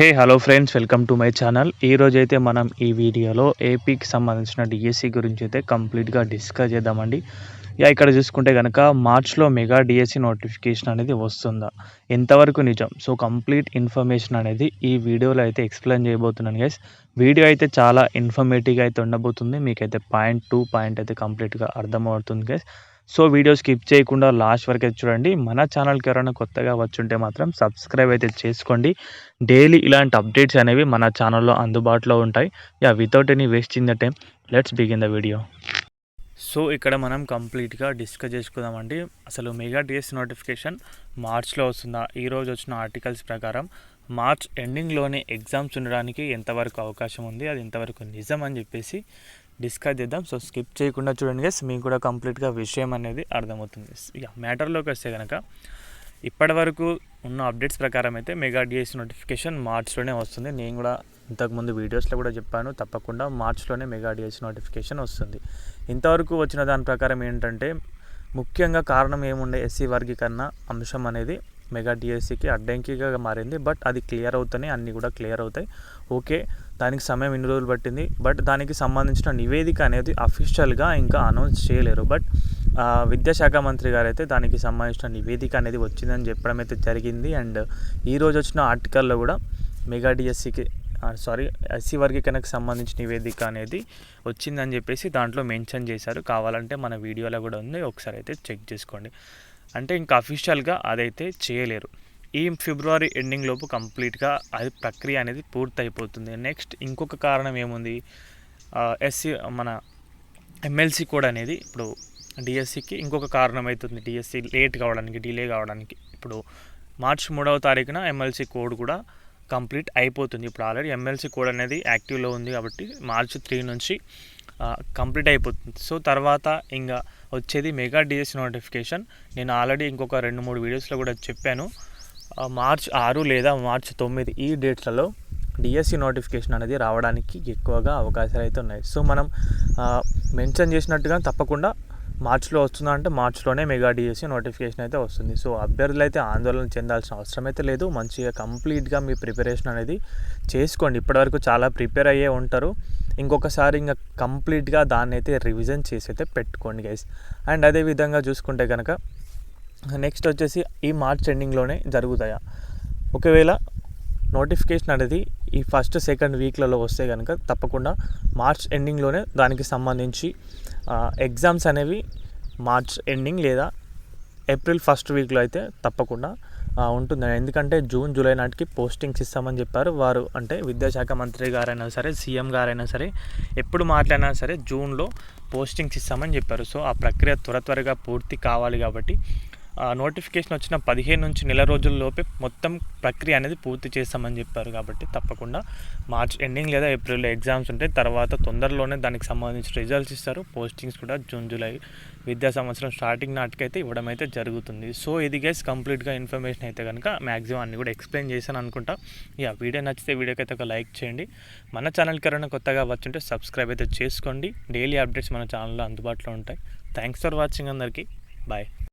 Hey hello friends welcome to my channel ఈరోజైతే అయితే మనం ఈ వీడియోలో ఏపీకి సంబంధించిన డిఎస్సి గురించి అయితే కంప్లీట్గా డిస్కస్ చేద్దామండి. యా ఇక్కడ చూసుకుంటే కనుక మార్చ్లో మెగా డిఎస్సి నోటిఫికేషన్ అనేది వస్తుందా? ఎంతవరకు నిజం? సో కంప్లీట్ ఇన్ఫర్మేషన్ అనేది ఈ వీడియోలో అయితే ఎక్స్ప్లెయిన్ చేయబోతున్నాను గైస్ వీడియో అయితే చాలా ఇన్ఫర్మేటివ్గా అయితే ఉండబోతుంది. మీకైతే పాయింట్ టూ పాయింట్ అయితే కంప్లీట్గా అర్థమవుతుంది గైస్ సో వీడియో స్కిప్ చేయకుండా లాస్ట్ వరకు అయితే చూడండి. మన ఛానల్కి ఎవరైనా కొత్తగా వచ్చుంటే మాత్రం సబ్స్క్రైబ్ అయితే చేసుకోండి. డైలీ ఇలాంటి అప్డేట్స్ అనేవి మన ఛానల్లో అందుబాటులో ఉంటాయి. Yeah without any waste in the time let's begin the video. So ఇక్కడ మనం కంప్లీట్గా డిస్కస్ చేసుకుందామండి. అసలు మెగా డిఎస్ నోటిఫికేషన్ మార్చ్లో వస్తుందా? ఈరోజు వచ్చిన ఆర్టికల్స్ ప్రకారం మార్చ్ ఎండింగ్లోనే ఎగ్జామ్స్ ఉండడానికి ఎంతవరకు అవకాశం ఉంది? అది ఎంతవరకు నిజం అని చెప్పేసి డిస్కస్ చేద్దాం. సో స్కిప్ చేయకుండా చూడండి గస్ మీకు కూడా కంప్లీట్గా విషయం అనేది అర్థమవుతుంది. ఇక మ్యాటర్లోకి వస్తే కనుక ఇప్పటి వరకు ఉన్న అప్డేట్స్ ప్రకారం అయితే మెగా డిఎస్ నోటిఫికేషన్ మార్చ్లోనే వస్తుంది. నేను కూడా ఇంతకుముందు వీడియోస్లో కూడా చెప్పాను. తప్పకుండా మార్చ్లోనే మెగా డిఎస్ నోటిఫికేషన్ వస్తుంది. ఇంతవరకు వచ్చిన దాని ప్రకారం ఏంటంటే ముఖ్యంగా కారణం ఏముండే ఎస్సీ వర్గీకరణ అంశం అనేది మెగా డిఎస్సికి అడ్డంకిగా మారింది. బట్ అది క్లియర్ అవుతాయి అన్నీ కూడా క్లియర్ అవుతాయి. ఓకే దానికి సమయం ఎన్ని రోజులు పట్టింది. బట్ దానికి సంబంధించిన నివేదిక అనేది అఫీషియల్గా ఇంకా అనౌన్స్ చేయలేరు. బట్ విద్యాశాఖ మంత్రి గారు అయితే దానికి సంబంధించిన నివేదిక అనేది వచ్చిందని చెప్పడం అయితే జరిగింది. అండ్ ఈరోజు వచ్చిన ఆర్టికల్లో కూడా మెగా డిఎస్సికి సారీ ఎస్సీ వర్గీకరణకు సంబంధించిన నివేదిక అనేది వచ్చిందని చెప్పేసి దాంట్లో మెన్షన్ చేశారు. కావాలంటే మన వీడియోలో కూడా ఉంది. ఒకసారి అయితే చెక్ చేసుకోండి. అంటే ఇంకా అఫీషియల్గా అదైతే చేయలేరు. ఈ ఫిబ్రవరి ఎండింగ్ లోపు కంప్లీట్గా అది ప్రక్రియ అనేది పూర్తి అయిపోతుంది నెక్స్ట్ ఇంకొక కారణం ఏముంది? ఎస్సీ మన ఎమ్మెల్సీ కోడ్ అనేది ఇప్పుడు డిఎస్సికి ఇంకొక కారణం అవుతుంది డిఎస్సి లేట్ కావడానికి డిలే కావడానికి. ఇప్పుడు మార్చ్ మూడవ తారీఖున ఎమ్మెల్సీ కోడ్ కూడా కంప్లీట్ అయిపోతుంది. ఇప్పుడు ఆల్రెడీ ఎమ్మెల్సీ కోడ్ అనేది యాక్టివ్లో ఉంది కాబట్టి మార్చ్ త్రీ నుంచి కంప్లీట్ అయిపోతుంది. సో తర్వాత ఇంకా వచ్చేది మెగా డిఎస్ నోటిఫికేషన్. నేను ఆల్రెడీ ఇంకొక రెండు మూడు వీడియోస్లో కూడా చెప్పాను. మార్చ్ ఆరు లేదా మార్చ్ తొమ్మిది ఈ డేట్లలో డిఎస్సి నోటిఫికేషన్ అనేది రావడానికి ఎక్కువగా అవకాశాలు అయితే ఉన్నాయి. సో మనం మెన్షన్ చేసినట్టుగా తప్పకుండా మార్చ్లో వస్తుందా అంటే మార్చ్లోనే మెగా డిఎస్సి నోటిఫికేషన్ అయితే వస్తుంది. సో అభ్యర్థులు అయితే ఆందోళన చెందాల్సిన అవసరం అయితే లేదు. మంచిగా కంప్లీట్గా మీ ప్రిపరేషన్ అనేది చేసుకోండి. ఇప్పటివరకు చాలా ప్రిపేర్ అయ్యే ఉంటారు. ఇంకొకసారి ఇంకా కంప్లీట్గా దాన్ని అయితే రివిజన్ చేసి అయితే పెట్టుకోండి గైస్. అండ్ అదే విధంగా చూసుకుంటే కనుక నెక్స్ట్ వచ్చేసి ఈ మార్చ్ ఎండింగ్లోనే జరుగుతాయా? ఒకవేళ నోటిఫికేషన్ అనేది ఈ ఫస్ట్ సెకండ్ వీక్లలో వస్తే కనుక తప్పకుండా మార్చ్ ఎండింగ్లోనే దానికి సంబంధించి ఎగ్జామ్స్ అనేవి మార్చ్ ఎండింగ్ లేదా ఏప్రిల్ ఫస్ట్ వీక్లో అయితే తప్పకుండా ఉంటుంది. ఎందుకంటే జూన్ జూలై నాటికి పోస్టింగ్స్ ఇస్తామని చెప్పారు. వారు అంటే విద్యాశాఖ మంత్రి గారైనా సరే సీఎం గారైనా సరే ఎప్పుడు మాట్లాడినా సరే జూన్లో పోస్టింగ్స్ ఇస్తామని చెప్పారు. సో ఆ ప్రక్రియ త్వర త్వరగా పూర్తి కావాలి కాబట్టి నోటిఫికేషన్ వచ్చిన పదిహేను నుంచి నెల రోజుల్లోపే మొత్తం ప్రక్రియ అనేది పూర్తి చేస్తామని చెప్పారు కాబట్టి తప్పకుండా మార్చ్ ఎండింగ్ లేదా ఏప్రిల్లో ఎగ్జామ్స్ ఉంటాయి తర్వాత తొందరలోనే దానికి సంబంధించిన రిజల్ట్స్ ఇస్తారు. పోస్టింగ్స్ కూడా జూన్ జూలై విద్యా సంవత్సరం స్టార్టింగ్ నాటికైతే ఇవ్వడం అయితే జరుగుతుంది. సో ఇది గైస్ కంప్లీట్గా ఇన్ఫర్మేషన్ అయితే కనుక మ్యాక్సిమం అన్ని కూడా ఎక్స్ప్లెయిన్ చేశాను అనుకుంటా. యా వీడియో నచ్చితే వీడియోకి అయితే ఒక లైక్ చేయండి. మన ఛానల్కి ఎవరైనా కొత్తగా వచ్చుంటే సబ్స్క్రైబ్ అయితే చేసుకోండి. డైలీ అప్డేట్స్ మన ఛానల్లో అందుబాటులో ఉంటాయి. థ్యాంక్స్ ఫర్ వాచింగ్ అందరికీ. బాయ్